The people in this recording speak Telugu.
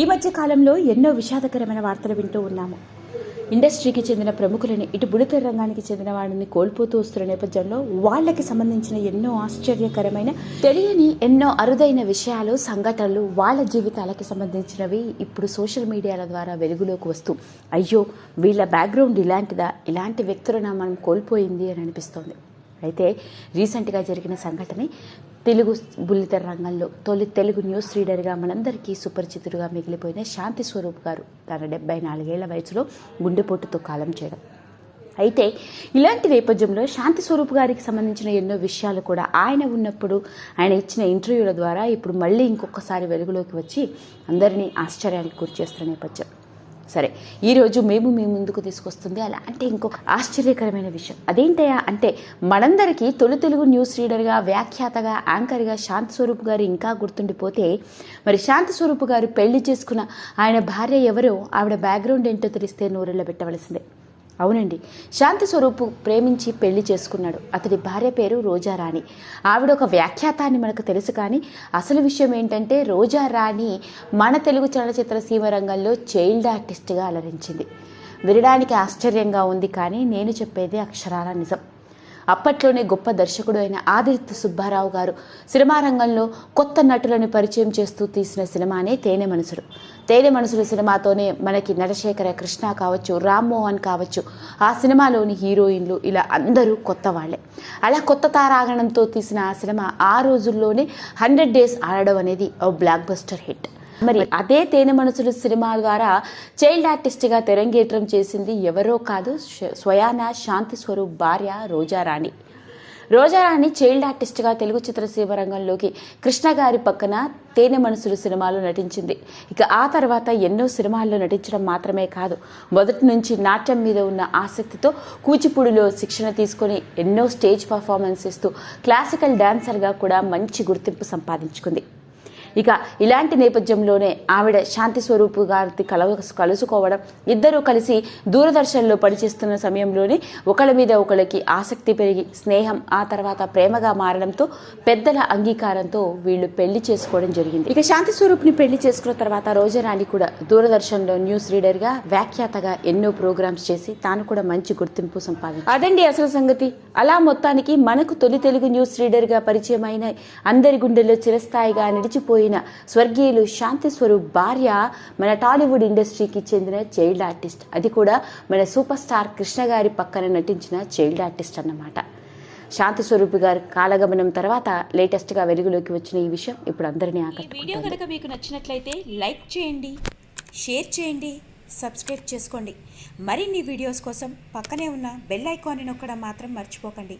ఈ మధ్య కాలంలో ఎన్నో విషాదకరమైన వార్తలు వింటూ ఉన్నాము. ఇండస్ట్రీకి చెందిన ప్రముఖులని ఇటు బుడితెర రంగానికి చెందిన వాడిని కోల్పోతూ వస్తున్న నేపథ్యంలో వాళ్ళకి సంబంధించిన ఎన్నో ఆశ్చర్యకరమైన తెలియని ఎన్నో అరుదైన విషయాలు సంఘటనలు వాళ్ళ జీవితాలకి సంబంధించినవి ఇప్పుడు సోషల్ మీడియాల ద్వారా వెలుగులోకి వస్తూ అయ్యో వీళ్ళ బ్యాక్గ్రౌండ్ ఇలాంటిదా? ఇలాంటి వ్యక్తులను మనం కోల్పోయింది అని అనిపిస్తోంది. అయితే రీసెంట్గా జరిగిన సంఘటన తెలుగు బుల్లితెర రంగంలో తొలి తెలుగు న్యూస్ రీడర్గా మనందరికీ సుపరిచితుడుగా మిగిలిపోయిన శాంతి స్వరూప్ గారు తన డెబ్బై నాలుగేళ్ళ వయసులో గుండెపోటుతో కాలం చేయడం. అయితే ఇలాంటి నేపథ్యంలో శాంతి స్వరూప్ గారికి సంబంధించిన ఎన్నో విషయాలు కూడా ఆయన ఉన్నప్పుడు ఆయన ఇచ్చిన ఇంటర్వ్యూల ద్వారా ఇప్పుడు మళ్ళీ ఇంకొకసారి వెలుగులోకి వచ్చి అందరినీ ఆశ్చర్యానికి గురి చేస్తున్న నేపథ్యం. సరే ఈరోజు మేము మీ ముందుకు తీసుకొస్తుంది అలా అంటే ఇంకొక ఆశ్చర్యకరమైన విషయం. అదేంటయా అంటే మనందరికీ తొలి తెలుగు న్యూస్ రీడర్గా వ్యాఖ్యాతగా యాంకర్గా శాంతి స్వరూప్ గారు ఇంకా గుర్తుండిపోతే మరి శాంతి స్వరూప్ గారు పెళ్ళి చేసుకున్న ఆయన భార్య ఎవరో ఆవిడ బ్యాక్గ్రౌండ్ ఏంటో తెలిస్తే నూరెళ్ళ పెట్టవలసిందే అవునండి. శాంతి స్వరూపు ప్రేమించి పెళ్ళి చేసుకున్నాడు. అతడి భార్య పేరు రోజారాణి. ఆవిడ ఒక వ్యాఖ్యాత అని మనకు తెలుసు కానీ అసలు విషయం ఏంటంటే రోజారాణి మన తెలుగు చలనచిత్ర సీమ రంగంలో చైల్డ్ ఆర్టిస్ట్గా అలరించింది. వినడానికి ఆశ్చర్యంగా ఉంది కానీ నేను చెప్పేది అక్షరాల నిజం. అప్పట్లోనే గొప్ప దర్శకుడు అయిన ఆదిత్య సుబ్బారావు గారు సినిమా రంగంలో కొత్త నటులను పరిచయం చేస్తూ తీసిన సినిమానే తేనె మనసులు తేనె మనసుడు సినిమాతోనే మనకి నటశేఖర కృష్ణ కావచ్చు రామ్మోహన్ కావచ్చు ఆ సినిమాలోని హీరోయిన్లు ఇలా అందరూ కొత్త వాళ్ళే. అలా కొత్త తారాగణంతో తీసిన ఆ సినిమా ఆ రోజుల్లోనే హండ్రెడ్ డేస్ ఆడడం అనేది ఓ బ్లాక్ బస్టర్ హిట్ మరి అదే తేనె మనసులు సినిమా ద్వారా చైల్డ్ ఆర్టిస్ట్గా తెరంగేట్రం చేసింది ఎవరో కాదు స్వయాన శాంతి స్వరూప్ భార్య రోజారాణి. రోజారాణి చైల్డ్ ఆర్టిస్ట్గా తెలుగు చిత్రసీమ రంగంలోకి కృష్ణ గారి పక్కన తేనె మనసులు సినిమాలో నటించింది. ఇక ఆ తర్వాత ఎన్నో సినిమాల్లో నటించడం మాత్రమే కాదు మొదటి నుంచి నాట్యం మీద ఉన్న ఆసక్తితో కూచిపూడిలో శిక్షణ తీసుకొని ఎన్నో స్టేజ్ పర్ఫార్మెన్స్ ఇస్తూ క్లాసికల్ డాన్సర్గా కూడా మంచి గుర్తింపు సంపాదించుకుంది. ఇక ఇలాంటి నేపథ్యంలోనే ఆవిడ శాంతి స్వరూపు గారి కల కలుసుకోవడం ఇద్దరూ కలిసి దూరదర్శన్లో పనిచేస్తున్న సమయంలోనే ఒకళ్ళ మీద ఒకళ్ళకి ఆసక్తి పెరిగి స్నేహం ఆ తర్వాత ప్రేమగా మారడంతో పెద్దల అంగీకారంతో వీళ్ళు పెళ్ళి చేసుకోవడం జరిగింది. ఇక శాంతి స్వరూప్ని పెళ్ళి చేసుకున్న తర్వాత రోజారాణి కూడా దూరదర్శన్లో న్యూస్ రీడర్గా వ్యాఖ్యాతగా ఎన్నో ప్రోగ్రామ్స్ చేసి తాను కూడా మంచి గుర్తింపు సంపాదించింది. అదండి అసలు సంగతి. అలా మొత్తానికి మనకు తొలి తెలుగు న్యూస్ రీడర్గా పరిచయం అయిన అందరి గుండెల్లో చిరస్థాయిగా నిలిచిపోయిన స్వర్గీయులు శాంతి స్వరూప్ భార్య మన టాలీవుడ్ ఇండస్ట్రీకి చెందిన చైల్డ్ ఆర్టిస్ట్. అది కూడా మన సూపర్ స్టార్ కృష్ణ గారి పక్కన నటించిన చైల్డ్ ఆర్టిస్ట్ అన్నమాట. శాంతి స్వరూప్ గారి కాలగమనం తర్వాత లేటెస్ట్గా వెలుగులోకి వచ్చిన ఈ విషయం ఇప్పుడు అందరినీ వీడియో ఆకట్టుకుంటుంది. కనుక మీకు నచ్చినట్లయితే లైక్ చేయండి షేర్ చేయండి సబ్స్క్రైబ్ చేసుకోండి. మరిన్ని వీడియోస్ కోసం పక్కనే ఉన్న బెల్ ఐకాన్ని నొక్కడం మాత్రం మర్చిపోకండి.